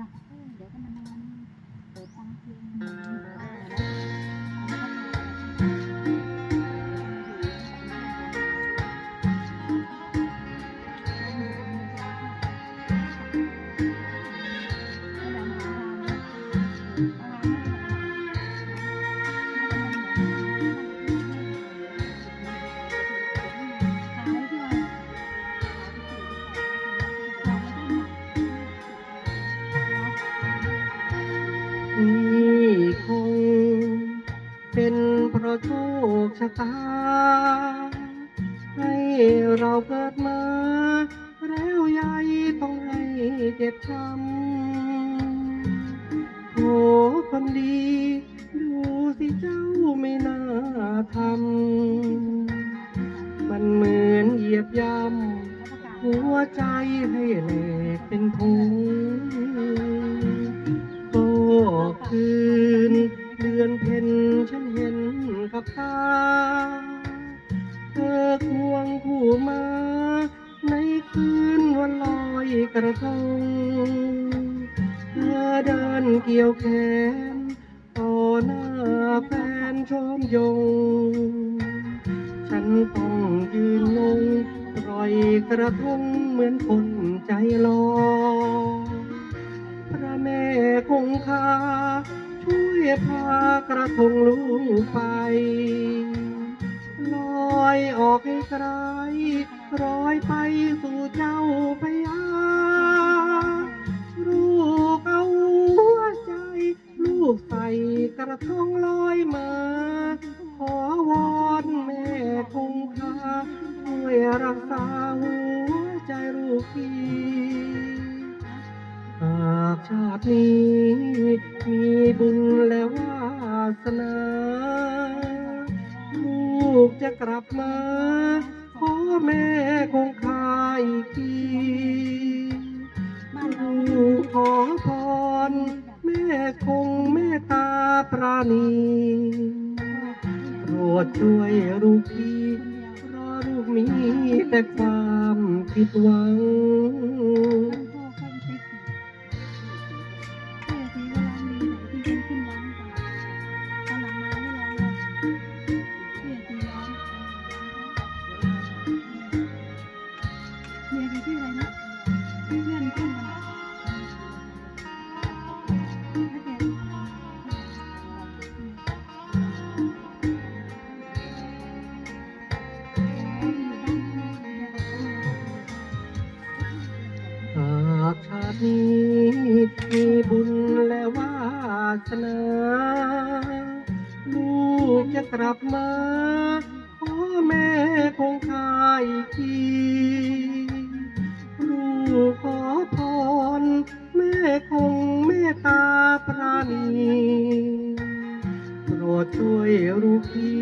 ล่ะเดี๋ยวก็มานอนเปิดฟังเพลง เป็นเพราะโชคชะตา ให้เราเกิดมา แล้วยายต้องให้เจ็บช้ำโอ้คนดี ดูสิเจ้าไม่น่าทำ มันเหมือนเหยียบย่ำหัวใจให้แหลกเป็นพงก็คืน กับตาเธอควงคู่มา ในคืนวันลอยกระทงเธอเดินเกี่ยวแขนต่อหน้าแฟนชมยง ฉันต้องยืนงงปล่อยกระทงเหมือนคนใจลอยพระแม่คงคา พากระทงลูกไป ลอยออกไกลร้อยไปสู่เจ้าพยาลูกเอาหัวใจ ลูกใส่กระทงลอยมา ขอวอนแม่คงคาช่วยรักษาหัวใจลูกพี่หากชาตินี้มีบุญ จะกลับมาขอแม่คงคาอีกทีบ้านเราลูกขอพรแม่คงเมตตาปราณีโปรดช่วยลูกพี่เพราะลูกมีแต่ความผิดหวัง หากชาตินี้มีบุญและวาสนา ลูกจะกลับมาขอแม่คงคาอีกที ช่วยลูกพี่